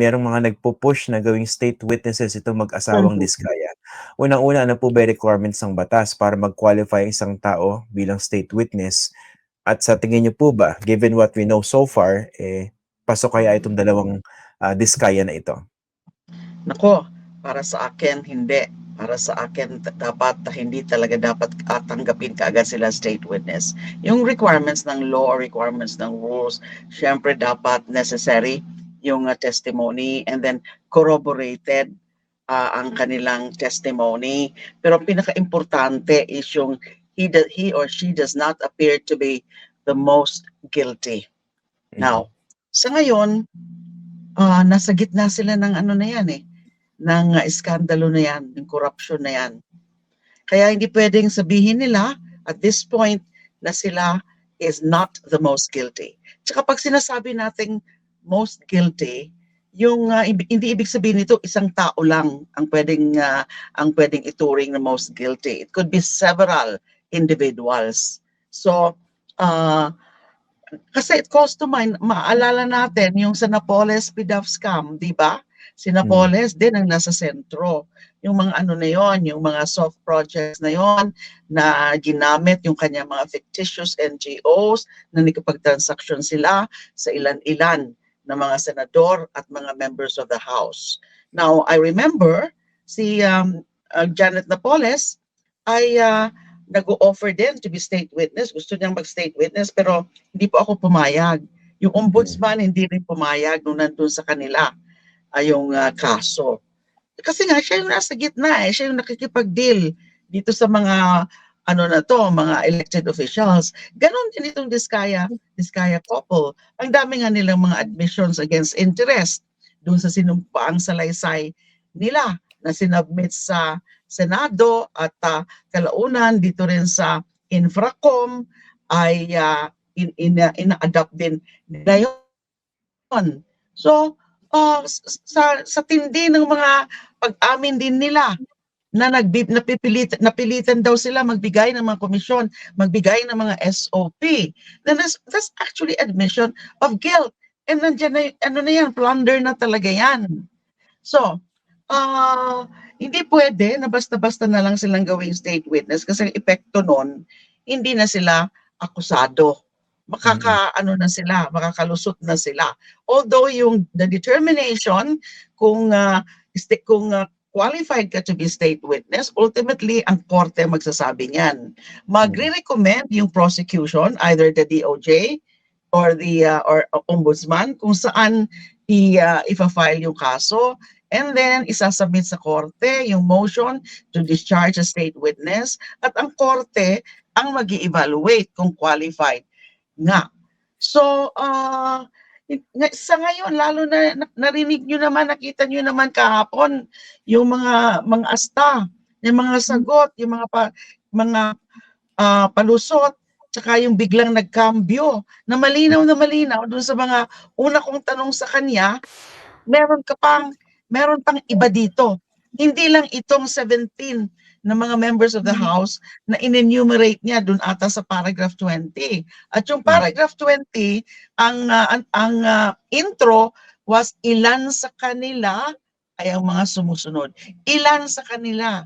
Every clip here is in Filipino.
merong mga nagpo-push na gawing state witnesses itong mag-asawang Mhm. Diskaya. Unang-una, ano po ba requirements ng batas para mag-qualify ang isang tao bilang state witness? At sa tingin niyo po ba, given what we know so far, eh, pasok kaya itong dalawang ah, Diskaya na ito? Nako, para sa akin, hindi. Para sa akin, t- dapat, hindi talaga dapat tanggapin kaagad sila state witness. Yung requirements ng law, requirements ng rules, syempre dapat necessary yung ah, testimony and then corroborated ah, ang kanilang testimony. Pero pinaka-importante is yung he, do- he or she does not appear to be the most guilty. Now, sa ngayon, ah nasa gitna sila ng ano na yan eh, ng ah, iskandalo na yan, ng corruption na yan. Kaya hindi pwedeng sabihin nila at this point na sila is not the most guilty. Tsaka pag sinasabi nating most guilty, yung ibi- hindi ibig sabihin nito isang tao lang ang pwedeng ah, ang pwedeng ituring na most guilty. It could be several individuals. So, uh, kasi it calls to mind, maalala natin yung sa Napoles PDAF scam, di ba? Si Napoles din ang nasa sentro. Yung mga ano na yon, yung mga soft projects na yon na ginamit yung kanyang mga fictitious NGOs na nakipag-transaction sila sa ilan-ilan na mga senador at mga members of the House. Now, I remember si um, uh, Janet Napoles ay uh, nag-offer din to be state witness. Gusto niyang mag-state witness pero hindi po ako pumayag. Yung ombudsman hindi rin pumayag nung nandun sa kanila ay yung ah, kaso. Kasi nga siya yung nasa gitna eh, siya yung nakikipag-deal dito sa mga ano na to, mga elected officials. Ganon din itong Diskaya, Diskaya couple. Ang dami nga nilang mga admissions against interest doon sa sinumpaang salaysay nila na sinubmit sa Senado at ah, kalaunan dito rin sa Infracom ay ah, in, in, ina-adapt din nila yun. So, s- sa, sa tindi ng mga pag-amin din nila na nagbi, napipilit, napilitan daw sila magbigay ng mga komisyon, magbigay ng mga SOP. Then that's, that's actually admission of guilt. And nandiyan na, ano na yan, plunder na talaga yan. So, ah hindi pwede na basta-basta na lang silang gawing state witness kasi ang epekto nun, hindi na sila akusado. Makaka, ano na sila, makakalusot na sila. Although yung the determination kung sti- kung ah, qualified ka to be state witness, ultimately ang korte magsasabi niyan. Magre-recommend yung prosecution, either the DOJ or the ah, or ombudsman kung saan i ah, ifa-file yung kaso and then isasubmit sa korte yung motion to discharge a state witness at ang korte ang mag evaluate kung qualified nga. So, nga- sa ngayon, lalo na na- narinig nyo naman, nakita nyo naman kahapon, yung mga mga asta, yung mga sagot, yung mga pa, mga ah, palusot, tsaka yung biglang nagkambyo, na malinaw na malinaw dun sa mga una kong tanong sa kanya, meron ka pang, meron pang iba dito. Hindi lang itong 17 na mga members of the House na in-enumerate niya dun ata sa paragraph 20. At yung paragraph 20, ang ah, ang, ang ah, intro was ilan sa kanila ay ang mga sumusunod. Ilan sa kanila.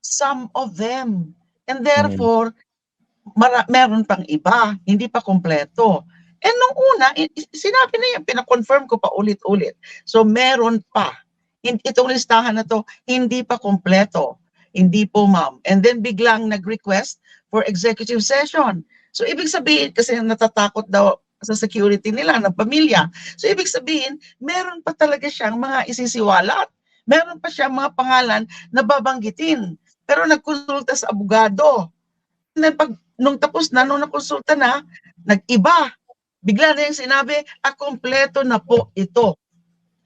Some of them. And therefore, mara- meron pang iba, hindi pa kompleto. And nung una, sinabi na yan, pinakonfirm ko pa ulit-ulit. So meron pa. Itong listahan na to, hindi pa kompleto. Hindi po ma'am. And then biglang nag-request for executive session. So ibig sabihin, kasi natatakot daw sa security nila, ng pamilya. So ibig sabihin, meron pa talaga siyang mga isisiwalat. Meron pa siyang mga pangalan na babanggitin. Pero nagkonsulta sa abogado. Then pag, nung tapos na, nung nakonsulta na, nag-iba. Bigla na yung sinabi, ah, kompleto na po ito.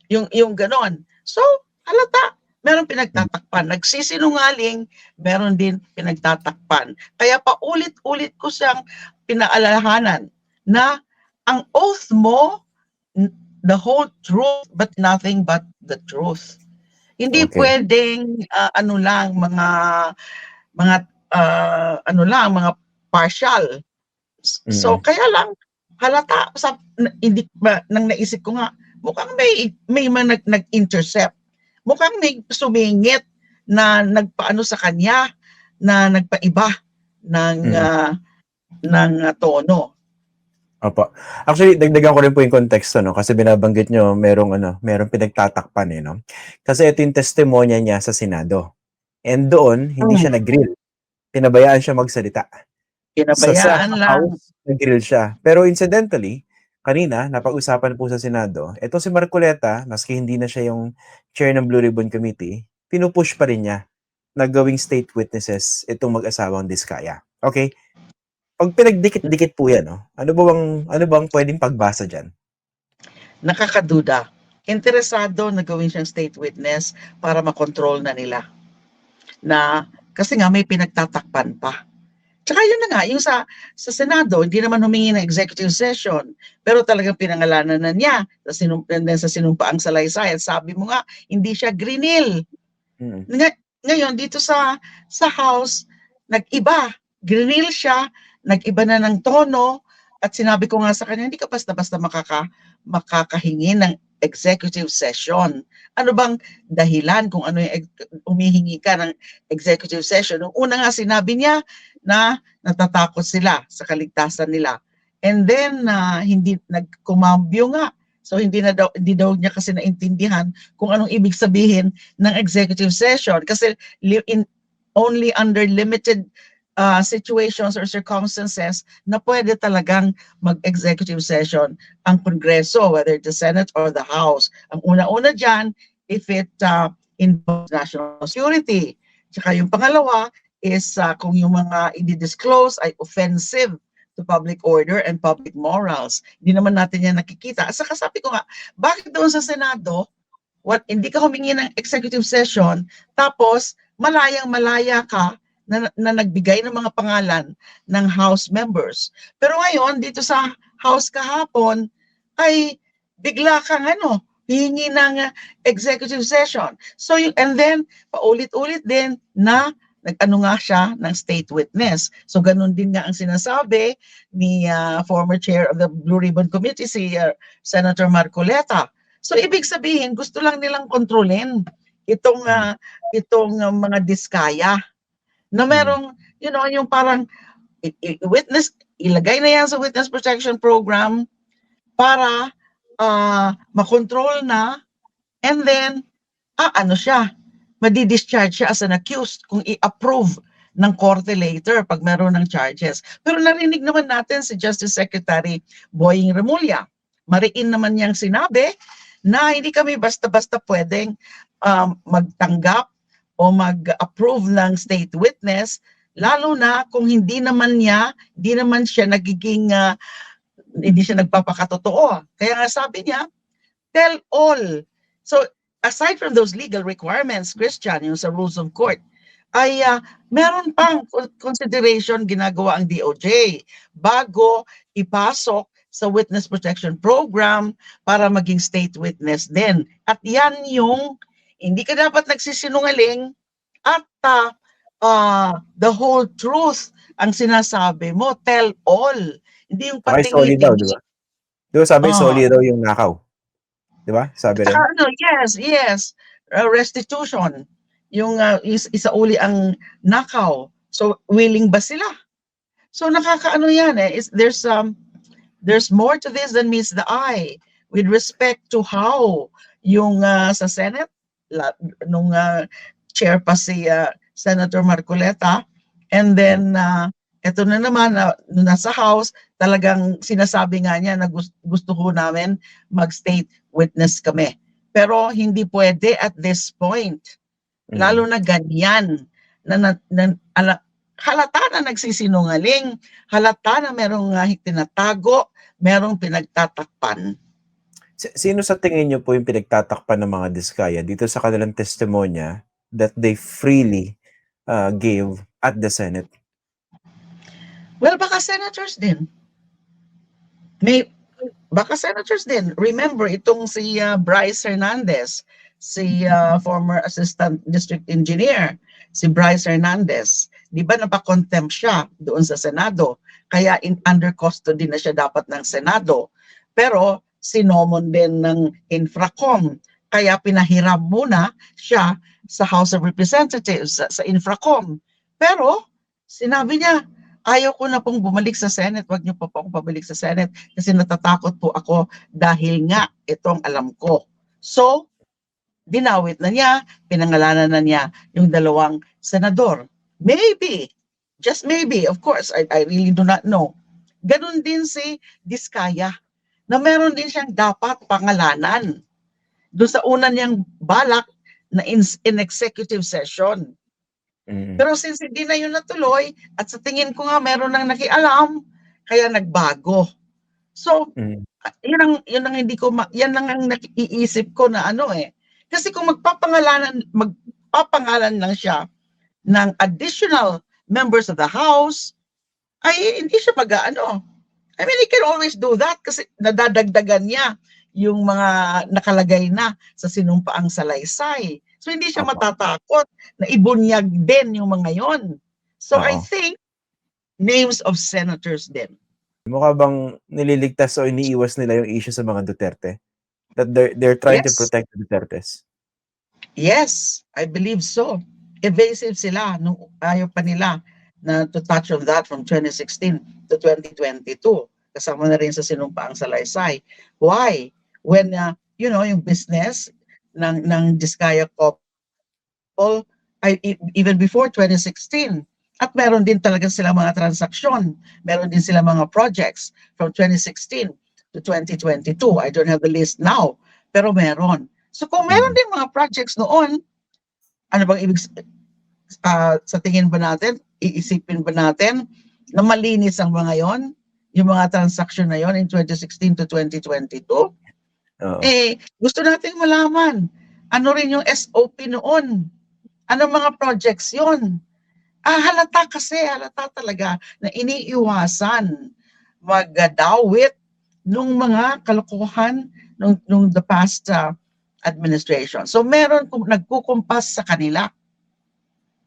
Yung, yung ganon. So, halata. Meron pinagtatakpan. Nagsisinungaling, meron din pinagtatakpan. Kaya paulit-ulit ko siyang pinaalalahanan na ang oath mo, the whole truth, but nothing but the truth. Hindi Okay. pwedeng ah, ano lang, mga mga ah, ano lang, mga partial. S- So, Mm. kaya lang, halata, sa, hindi nang naisip ko nga, mukhang may may man nag, nag-intercept. Mukhang may sumingit na nagpaano sa kanya na nagpaiba ng Mm. ah, ng ah, tono. Opo. Actually, dagdagan ko rin po yung konteksto, no? Kasi binabanggit nyo, merong, ano, merong pinagtatakpan, eh, no? Kasi ito yung testimonya niya sa Senado. And doon, hindi Mm. siya nag-grill. Pinabayaan siya magsalita. Sa, sa Pinabayaan lang. House, nag-grill siya. Pero incidentally, kanina, napag-usapan po sa Senado, ito si Marcoleta, maski hindi na siya yung chair ng Blue Ribbon Committee, pinupush pa rin niya na gawing state witnesses itong mag-asawang Diskaya. Okay? Pag pinagdikit-dikit po yan, no? ano ba bang, ano bang pwedeng pagbasa dyan? nakakaduda. Interesado na gawin siyang state witness para makontrol na nila. Na kasi nga may pinagtatakpan pa. Tsaka yun na nga, yung sa, sa Senado, hindi naman humingi ng executive session, pero talagang pinangalanan na niya sa, sinum, and then sa sinumpaang salaysay. At sabi mo nga, hindi siya grinil. Mm. Nga- ngayon, dito sa, sa House, nag-iba. Grinil siya, nag-iba na ng tono, at sinabi ko nga sa kanya, hindi ka basta-basta makaka, makakahingi ng executive session. Ano bang dahilan kung ano yung humihingi ka ng executive session? Nung una nga sinabi niya na natatakot sila sa kaligtasan nila. And then na hindi nagkumambyo nga. So hindi na daw hindi daw niya kasi naintindihan kung anong ibig sabihin ng executive session kasi in only under limited uh, situations or circumstances na pwede talagang mag-executive session ang Kongreso, whether the Senate or the House. Ang una-una dyan, if it uh, involves national security. Tsaka yung pangalawa is uh, kung yung mga i-disclose ay offensive to public order and public morals. Hindi naman natin yan nakikita. At saka sabi ko nga, bakit doon sa Senado, what, hindi ka humingi ng executive session, tapos malayang malaya ka na, na nagbigay ng mga pangalan ng House members. Pero ngayon, dito sa House kahapon, ay bigla kang ano, hihingi ng executive session. So, and then, paulit-ulit din na nag-ano nga siya ng state witness. So, ganun din nga ang sinasabi ni uh, former chair of the Blue Ribbon Committee, si uh, Senator Marcoleta. So, ibig sabihin, gusto lang nilang kontrolin itong uh, itong uh, mga diskaya na merong, you know, yung parang witness, ilagay na yan sa witness protection program para uh, makontrol na and then, ah, ano siya, madi-discharge siya as an accused kung i-approve ng korte later pag meron ng charges. Pero narinig naman natin si Justice Secretary Boying Remulla. Mariin naman niyang sinabi na hindi kami basta-basta pwedeng um, magtanggap o mag-approve ng state witness lalo na kung hindi naman niya, hindi naman siya nagiging uh, hindi siya nagpapakatotoo. Kaya nga sabi niya, tell all. So aside from those legal requirements, Christian, yung sa rules of court, ay uh, meron pang consideration ginagawa ang DOJ bago ipasok sa witness protection program para maging state witness din. At yan yung hindi ka dapat nagsisinungaling at uh, uh, the whole truth ang sinasabi mo, tell all. Hindi yung Okay, solid daw, di ba? Di ba sabi, Oo. solid daw yung nakaw. Di ba? Sabi rin. Saka ano, yes, yes. Uh, restitution. Yung uh, is, isauli ang nakaw. So willing ba sila? So nakakaano yan eh. Is, there's um there's more to this than meets the eye with respect to how yung uh, sa Senate la, nung uh, chair pa si uh, Senator Marcoleta and then uh, eto na naman na nung nasa House talagang sinasabi nga niya na gusto, gusto ko namin mag-state witness kami. Pero hindi pwede at this point. Mm. Lalo na ganyan. Na, na, na- ala- halata na nagsisinungaling, halata na merong uh, tinatago, merong pinagtatakpan. Si- Sino sa tingin niyo po yung pinagtatakpan ng mga diskaya dito sa kanilang testimonya that they freely uh, gave at the Senate? Well, baka senators din. May, baka senators din. Remember, itong si uh, Bryce Hernandez, si uh, former assistant district engineer, si Bryce Hernandez, di ba napakontempt siya doon sa Senado? Kaya in under custody na siya dapat ng Senado. Pero sinomon din ng Infracom. Kaya pinahiram muna siya sa House of Representatives, sa, sa Infracom. Pero sinabi niya, ayaw ko na pong bumalik sa Senate, wag niyo pa po akong pabalik sa Senate kasi natatakot po ako dahil nga itong alam ko. So, dinawit na niya, pinangalanan na niya yung dalawang senador. Maybe, just maybe, of course, I, I really do not know. Ganon din si Diskaya, na meron din siyang dapat pangalanan doon sa una niyang balak na in, in executive session. Mm. Pero since hindi na yun natuloy, at sa tingin ko nga meron nang nakialam, kaya nagbago. So, Mm. yun ang, yun ang hindi ko, ma- yan lang ang nakiisip ko na ano eh. Kasi kung magpapangalanan, magpapangalan lang siya ng additional members of the House, ay hindi siya mag ano. I mean, he can always do that kasi nadadagdagan niya yung mga nakalagay na sa sinumpaang salaysay. So hindi siya Opo. matatakot na ibunyag din yung mga yon. So I Oo. think names of senators din. Mukha bang nililigtas o iniiwas nila yung issue sa mga Duterte? That they're, they're trying to Yes. protect the Dutertes. Yes, I believe so. Evasive sila nung ayaw pa nila na to touch on that from 2016 to 2022. Kasama na rin sa sinumpaang salaysay. Why? When, uh, you know, yung business ng, ng Diskaya couple, ay, e- even before 2016, at meron din talaga sila mga transaksyon. Meron din sila mga projects from 2016 to 2022. I don't have the list now, pero meron. So kung meron din mga projects noon, ano bang ibig ah, sa tingin ba natin, iisipin ba natin na malinis ang mga yon, yung mga transaction na yon in 2016 to 2022? Oo. Eh, gusto nating malaman, ano rin yung SOP noon? Ano mga projects yon? Ah, halata kasi, halata talaga na iniiwasan magdawit nung mga kalokohan nung, nung the past uh, administration. So meron kung nagkukumpas sa kanila,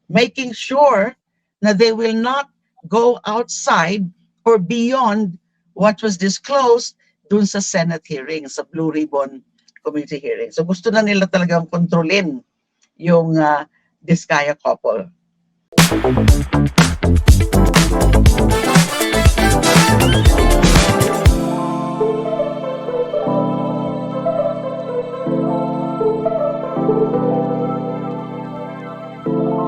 making sure na they will not go outside or beyond what was disclosed dun sa Senate hearing, sa Blue Ribbon Committee hearing. So gusto na nila talagang kontrolin yung uh, Diskaya couple. Thank you.